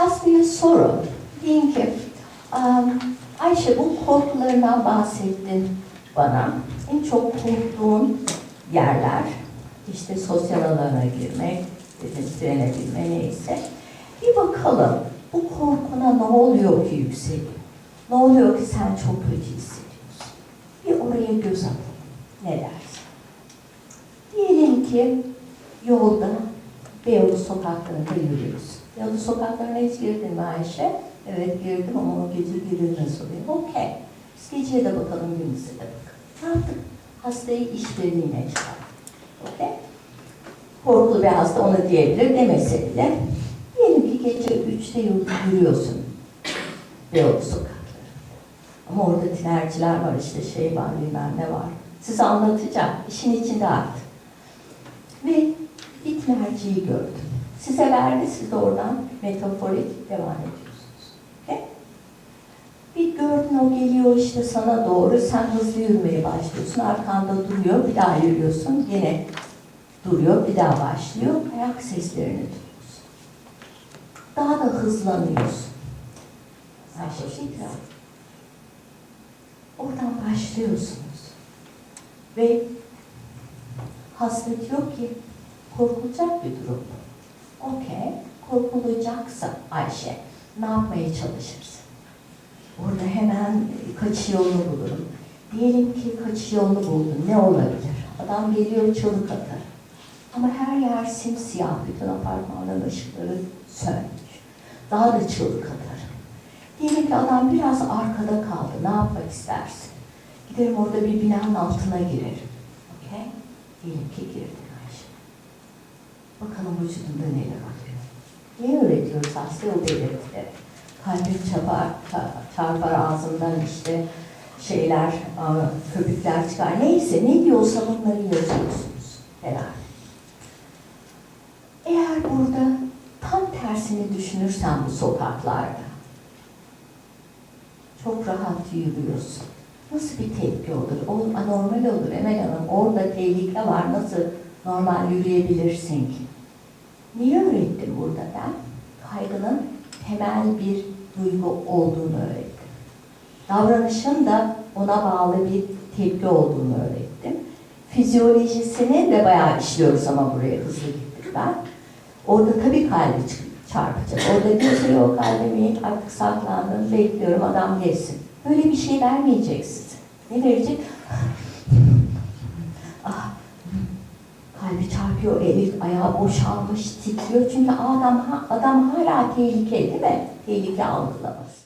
Hastaya sorun. Deyin ki, "Am, Ayşe bu korkularından bahsettin bana. En çok korktuğun yerler, işte sosyal alana girmek, dedim trene binme neyse. Bir bakalım bu korkuna ne oluyor ki yükseliyor? Ne oluyor ki sen çok kötü hissediyorsun? Bir oraya göz at. Ne dersin? Diyelim ki yolda Beyoğlu sokaklarında yürüyorsun. Beyoğlu sokaklarına hiç girdin mi Ayşe? Evet girdim ama o gece girilme soruyor. Okey. Biz geceye de bakalım gündüze de bakalım. Ne yaptık? Hastayı işbirliğine çıkarttık. Okey? Korkulu bir hasta onu diyebilir demese bile. Diyelim ki gece üçte yolda yürüyorsun. Beyoğlu sokaklarında. Ama orada tinerciler var işte şey var bilmem ne var. Size anlatacağım. İşin içinde artık. Ve tinerciyi gördüm. Size verdi, siz de oradan metaforik devam ediyorsunuz. Okay? Bir gördün o geliyor işte sana doğru, sen hızlı yürümeye başlıyorsun, arkanda duruyor, bir daha yürüyorsun, yine duruyor, bir daha başlıyor, ayak seslerini duyuyorsun. Daha da hızlanıyorsun. Ayşe tekrar. Oradan başlıyorsunuz. Ve hasta diyor ki, korkulacak bir durum. Okey, korkulacaksa Ayşe, ne yapmaya çalışırsın? Orada hemen kaçış yolunu bulurum. Diyelim ki kaçış yolunu buldun, ne olabilir? Adam geliyor çığlık atar. Ama her yer simsiyah, bütün apartmanların ışıkları sönmüş. Daha da çığlık atar. Diyelim ki adam biraz arkada kaldı, ne yapmak istersin? Giderim orada bir binanın altına girerim. Okey? Diyelim ki. Bakalım vücudunda neler oluyor. Niye öğretiyoruz hastaya o belirtileri? Kalbin çapar, ça- çarpar ağzından işte şeyler, aa, köpükler çıkar. Neyse ne diyorsa bunları yazıyorsunuz herhalde. Eğer burada tam tersini düşünürsen bu sokaklarda çok rahat yürüyorsun. Nasıl bir tepki olur? O anormal olur Emel Hanım. Orada tehlike var. Nasıl normal yürüyebilirsin ki? Niye öğrettim burada ben? Kaygının temel bir duygu olduğunu öğrettim. Davranışın da ona bağlı bir tepki olduğunu öğrettim. Fizyolojisini de bayağı işliyoruz ama buraya hızlı gittik ben. Orada tabii kalbi çarpacak. Orada kimse yok kalbimi artık saklandım, bekliyorum adam gelsin. Böyle bir şey vermeyecek size. Ne verecek? ah, kalbi çarpıyor, eli ayağı boşalmış, titriyor. Çünkü adam, adam hala tehlikeli değil mi? Tehlike algılaması.